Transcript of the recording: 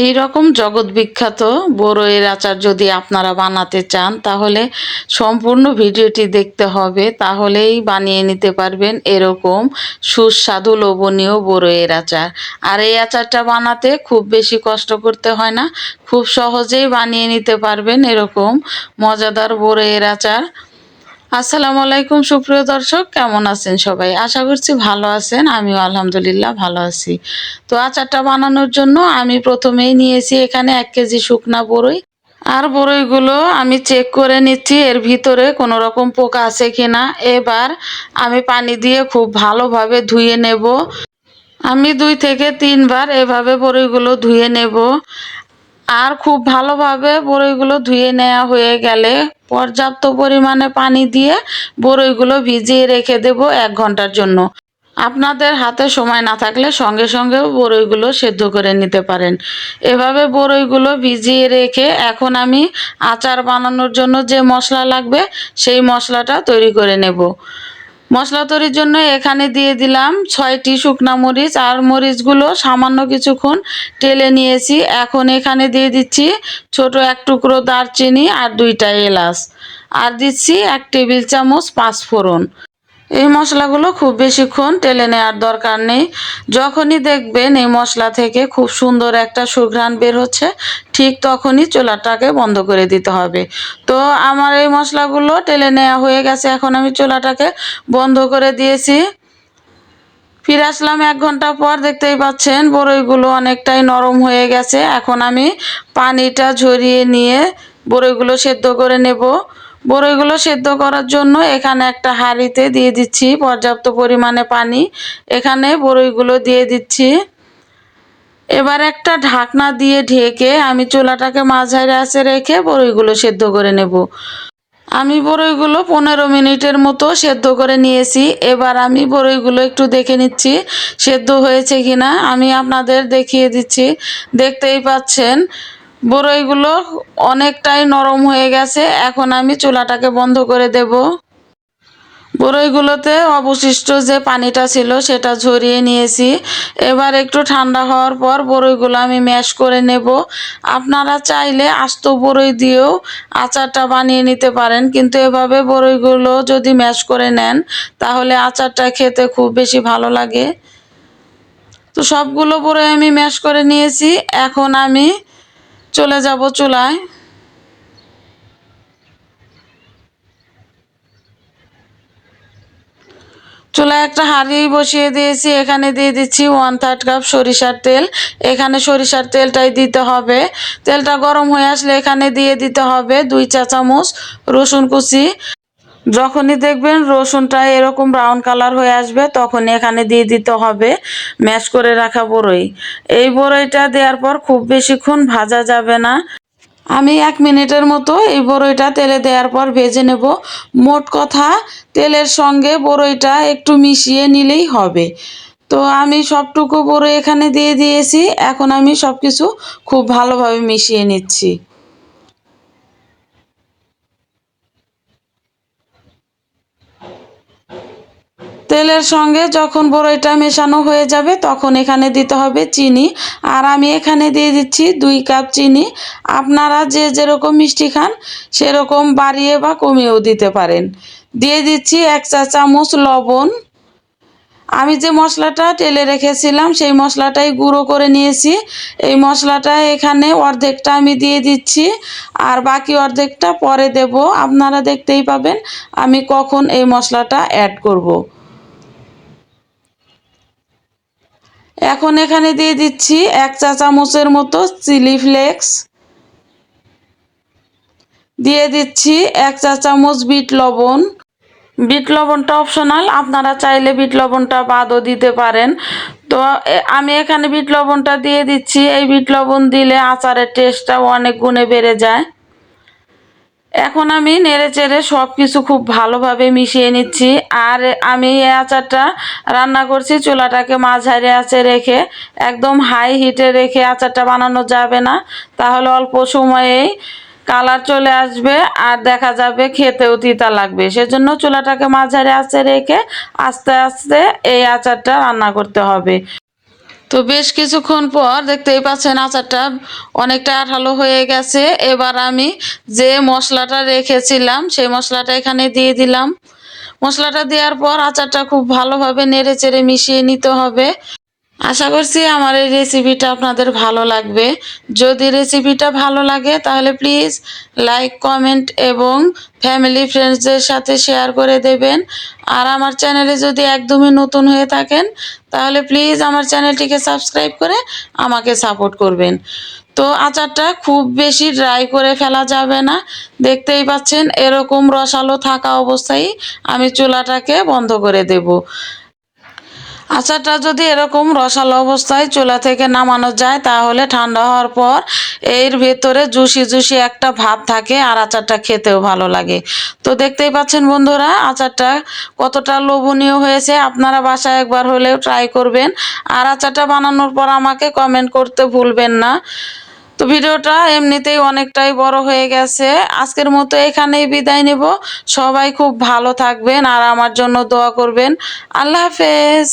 এই রকম জগৎ বিখ্যাত বড়ইয়ের আচার যদি আপনারা বানাতে চান, তাহলে সম্পূর্ণ ভিডিওটি দেখতে হবে, তাহলেই বানিয়ে নিতে পারবেন এরকম সুস্বাদু লোভনীয় বড়ইয়ের আচার। আর এই আচারটা বানাতে খুব বেশি কষ্ট করতে হয় না, খুব সহজেই বানিয়ে নিতে পারবেন এরকম মজাদার বড়ইয়ের আচার। আসসালামু আলাইকুম, সুপ্রিয় দর্শক, কেমন আছেন সবাই? আশা করছি ভালো আছেন, আমিও আলহামদুলিল্লাহ ভালো আছি। তো আচারটা বানানোর জন্য আমি প্রথমেই নিয়েছি এখানে এক কেজি শুকনা বড়ই। আর বড়ইগুলো আমি চেক করে নিচ্ছি, এর ভিতরে কোনো রকম পোকা আছে কিনা। এবার আমি পানি দিয়ে খুব ভালোভাবে ধুয়ে নেব। আমি দুই থেকে তিনবার এভাবে বড়ইগুলো ধুয়ে নেব। আর খুব ভালোভাবে বড়ইগুলো ধুয়ে নেওয়া হয়ে গেলে পর্যাপ্ত পরিমাণে পানি দিয়ে বড়ইগুলো ভিজিয়ে রেখে দেব এক ঘণ্টার জন্য। আপনাদের হাতে সময় না থাকলে সঙ্গে সঙ্গেও বড়ইগুলো সেদ্ধ করে নিতে পারেন। এভাবে বড়ইগুলো ভিজিয়ে রেখে এখন আমি আচার বানানোর জন্য যে মশলা লাগবে, সেই মশলাটা তৈরি করে নেব। মশলা তৈরির জন্য এখানে দিয়ে দিলাম ছয়টি শুকনা মরিচ আর মরিচগুলো সামান্য কিছুক্ষণ টেলে নিয়েছি। এখন এখানে দিয়ে দিচ্ছি ছোট এক টুকরো দারচিনি আর দুইটা এলাচ। আর দিচ্ছি এক টেবিল চামচ পাঁচফোড়ন। এই মশলাগুলো খুব বেশিক্ষণ টেলে নেওয়ার দরকার নেই। যখনই দেখবেন এই মশলা থেকে খুব সুন্দর একটা সুঘ্রাণ বের হচ্ছে, ঠিক তখনই চোলাটাকে বন্ধ করে দিতে হবে। তো আমার এই মশলাগুলো টেলে নেওয়া হয়ে গেছে, এখন আমি চোলাটাকে বন্ধ করে দিয়েছি। ফিরে আসলাম এক ঘণ্টা পর, দেখতেই পাচ্ছেন বড়ইগুলো অনেকটাই নরম হয়ে গেছে। এখন আমি পানিটা ঝরিয়ে নিয়ে বড়ইগুলো সেদ্ধ করে নেব। বড়ইগুলো সেদ্ধ করার জন্য এখানে একটা হাঁড়িতে দিয়ে দিচ্ছি পর্যাপ্ত পরিমাণে পানি। এখানে বড়ইগুলো দিয়ে দিচ্ছি। এবার একটা ঢাকনা দিয়ে ঢেকে আমি চুলাটাকে মাঝারি আছে রেখে বড়ইগুলো সেদ্ধ করে নেব। আমি বড়ইগুলো পনেরো মিনিটের মতো সেদ্ধ করে নিয়েছি। এবার আমি বড়ইগুলো একটু দেখে নিচ্ছি, সেদ্ধ হয়েছে কিনা। আমি আপনাদের দেখিয়ে দিচ্ছি। দেখতেই পাচ্ছেন বড়ইগুলো অনেকটাই নরম হয়ে গেছে। এখন আমি চুলাটাকে বন্ধ করে দেব। বড়ইগুলোতে অবশিষ্ট যে পানিটা ছিল সেটা ঝরিয়ে নিয়েছি। এবার একটু ঠান্ডা হওয়ার পর বড়ইগুলো আমি ম্যাশ করে নেব। আপনারা চাইলে আস্ত বড়ই দিয়েও আচারটা বানিয়ে নিতে পারেন, কিন্তু এভাবে বড়ইগুলো যদি ম্যাশ করে নেন, তাহলে আচারটা খেতে খুব বেশি ভালো লাগে। তো সবগুলো বড়ই আমি ম্যাশ করে নিয়েছি। এখন আমি চলে যাব চুলায়। চুলায় একটা হাঁড়ি বসিয়ে দিয়েছি, এখানে দিয়ে দিচ্ছি ওয়ান থার্ড কাপ সরিষার তেল। এখানে সরিষার তেলটাই দিতে হবে। তেলটা গরম হয়ে আসলে এখানে দিয়ে দিতে হবে দুই চা চামচ রসুন কুচি। যখনই দেখবেন রসুনটা এরকম ব্রাউন কালার হয়ে আসবে তখন এখানে দিয়ে দিতে হবে ম্যাশ করে রাখা বড়ই। এই বড়ইটা দেওয়ার পর খুব বেশিক্ষণ ভাজা যাবে না। আমি এক মিনিটের মতো এই বড়ইটা তেলে দেওয়ার পর ভেজে নেব। মোট কথা, তেলের সঙ্গে বড়ইটা একটু মিশিয়ে নিলেই হবে। তো আমি সবটুকু বড়ই এখানে দিয়ে দিয়েছি। এখন আমি সব কিছু খুব ভালোভাবে মিশিয়ে নিচ্ছি। তেলের সঙ্গে যখন বড়ইটা মেশানো হয়ে যাবে, তখন এখানে দিতে হবে চিনি। আর আমি এখানে দিয়ে দিচ্ছি দুই কাপ চিনি। আপনারা যে যেরকম মিষ্টি খান, সেরকম বাড়িয়ে বা কমিয়েও দিতে পারেন। দিয়ে দিচ্ছি এক চা চামচ লবণ। আমি যে মশলাটা টেলে রেখেছিলাম, সেই মশলাটাই গুঁড়ো করে নিয়েছি। এই মশলাটা এখানে অর্ধেকটা আমি দিয়ে দিচ্ছি। আর বাকি অর্ধেকটা পরে দেব। আপনারা দেখতেই পাবেন, আমি কখন এই মশলাটা অ্যাড করব। এখন এখানে দিয়ে দিচ্ছি এক চা চামচের মতো চিলি ফ্লেক্স। দিয়ে দিচ্ছি এক চা চামচ বিট লবণ। বিট লবণটা অপশনাল, আপনারা চাইলে বিট লবণটা বাদও দিতে পারেন। তো আমি এখানে বিট লবণটা দিয়ে দিচ্ছি। এই বিট লবণ দিলে আচারের টেস্টটাও অনেক গুণে বেড়ে যায়। এখন আমি নেড়ে চেড়ে সব কিছু খুব ভালোভাবে মিশিয়ে নিচ্ছি। আর আমি এই আচারটা রান্না করছি, চুলাটাকে মাঝারি আছে রেখে, একদম হাই হিটে রেখে আচারটা বানানো যাবে না। তাহলে অল্প সময়েই কালার চলে আসবে আর দেখা যাবে খেতেও তিতা লাগবে। সেজন্য চুলাটাকে মাঝারি আছে রেখে আস্তে আস্তে এই আচারটা রান্না করতে হবে। তো বেশ কিছুক্ষণ পর দেখতেই পাচ্ছেন আচারটা অনেকটা আঠালো হয়ে গেছে। এবার আমি যে মশলাটা রেখেছিলাম, সেই মশলাটা এখানে দিয়ে দিলাম। মশলাটা দেওয়ার পর আচারটা খুব ভালোভাবে নেড়ে চেড়ে মিশিয়ে নিতে হবে। আশা করছি আমার এই রেসিপিটা আপনাদের ভালো লাগবে। যদি রেসিপিটা ভালো লাগে, তাহলে প্লিজ লাইক কমেন্ট এবং ফ্যামিলি ফ্রেন্ডসদের সাথে শেয়ার করে দেবেন। আর আমার চ্যানেলে যদি একদমই নতুন হয়ে থাকেন, তাহলে প্লিজ আমার চ্যানেলটিকে সাবস্ক্রাইব করে আমাকে সাপোর্ট করবেন। তো আচারটা খুব বেশি ড্রাই করে ফেলা যাবে না। দেখতেই পাচ্ছেন, এরকম রসালো থাকা অবস্থায় আমি চুলাটাকে বন্ধ করে দেব। আচারটা যদি এরকম রসালো অবস্থায় চুলা থেকে নামানো যায়, তাহলে ঠান্ডা হওয়ার পর এর ভেতরে জুসি জুসি একটা ভাব থাকে আর আচারটা খেতেও ভালো লাগে। তো দেখতেই পাচ্ছেন বন্ধুরা, আচারটা কতটা লোভনীয় হয়েছে। আপনারা বাসায় একবার হলেও ট্রাই করবেন। আর আচারটা বানানোর পর আমাকে কমেন্ট করতে ভুলবেন না। তো ভিডিওটা এমনিতেই অনেকটাই বড় হয়ে গেছে। আজকের মতো এখানেই বিদায় নেব। সবাই খুব ভালো থাকবেন আর আমার জন্য দোয়া করবেন। আল্লাহ হাফেজ।